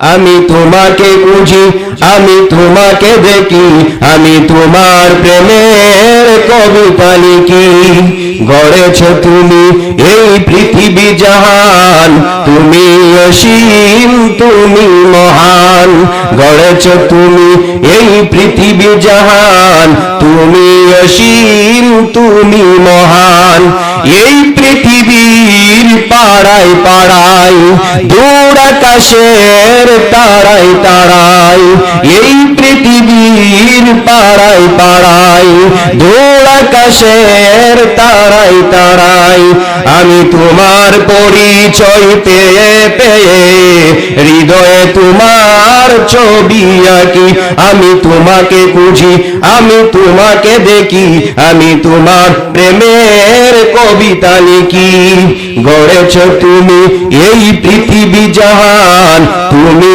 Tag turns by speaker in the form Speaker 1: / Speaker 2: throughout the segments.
Speaker 1: আমি তোমাকে খুঁজি, আমি তোমাকে দেখি, আমি তোমার প্রেমের কবিতা লিখি। গড়েছ তুমি এই পৃথিবী জাহান, তুমি অসীম, তুমি মহান। গড়েছ তুমি এই পৃথিবী জাহান, তুমি অসীম, তুমি মহান। এই পৃথিবীর পাড়ায় পাড়ায় দূর আকাশের তারাই তারাই এই পৃথিবীর পাড়ায় পাড়ায় দূর আকাশের তারাই তারাই আমি তোমার পরিচয় পেয়ে পেয়ে হৃদয়ে তোমার ছবি আঁকি আমি তোমাকে খুঁজি আমি তোমাকে দেখি আমি তোমার প্রেমের কবিতা লিখি। গড়েছ তুমি এই পৃথিবী জাহান তুমি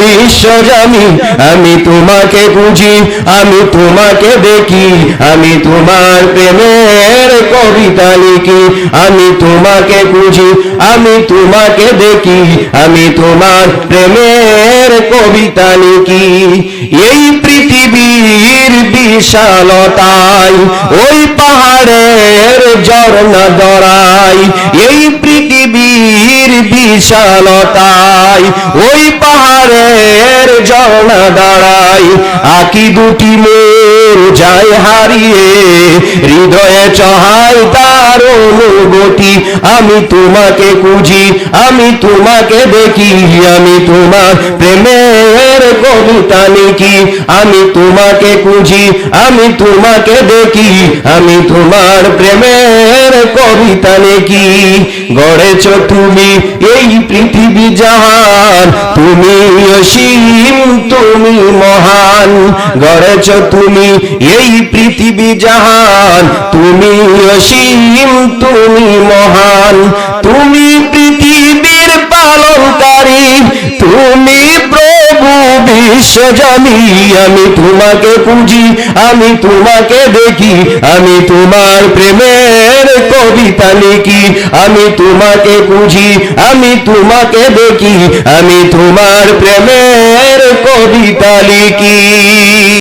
Speaker 1: বিশ্বজামি আমি তোমাকে বুঝি, আমি তোমাকে দেখি, আমি তোমার প্রেমের কবিতা লিখি, আমি তোমাকে বুঝি, আমি তোমাকে দেখি, আমি তোমার প্রেমের কবিতা লিখি। এই পৃথিবীর বিশালতায় ওই পাহাড়ের ঝর্ণা দরাই এই পৃথিবীর বিশালতায়, ওই পাহাড়ের জল দাঁড়াই আকি দুটি মোর যায় হারিয়ে, হৃদয়ে চহাই তার অনুগতি আমি তোমাকে খুঁজি, আমি তোমাকে দেখি, আমি তোমার প্রেমের কবিতা লিখি, আমি তোমাকে খুঁজি, আমি তোমাকে দেখি, আমি তোমার প্রেমের কবিতা গড়েছ তুমি এই পৃথিবী জাহান, তুমি অসীম, তুমি মহান। গড়েছ তুমি এই পৃথিবী জাহান, তুমি অসীম, তুমি মহান। তুমি বিশ্বজামি, আমি তোমাকে পুঁজি, আমি তোমাকে দেখি, আমি তোমার প্রেমের কবিতা লিখি, আমি তোমাকে পুঁজি, আমি তোমাকে দেখি, আমি তোমার প্রেমের কবিতা লিখি।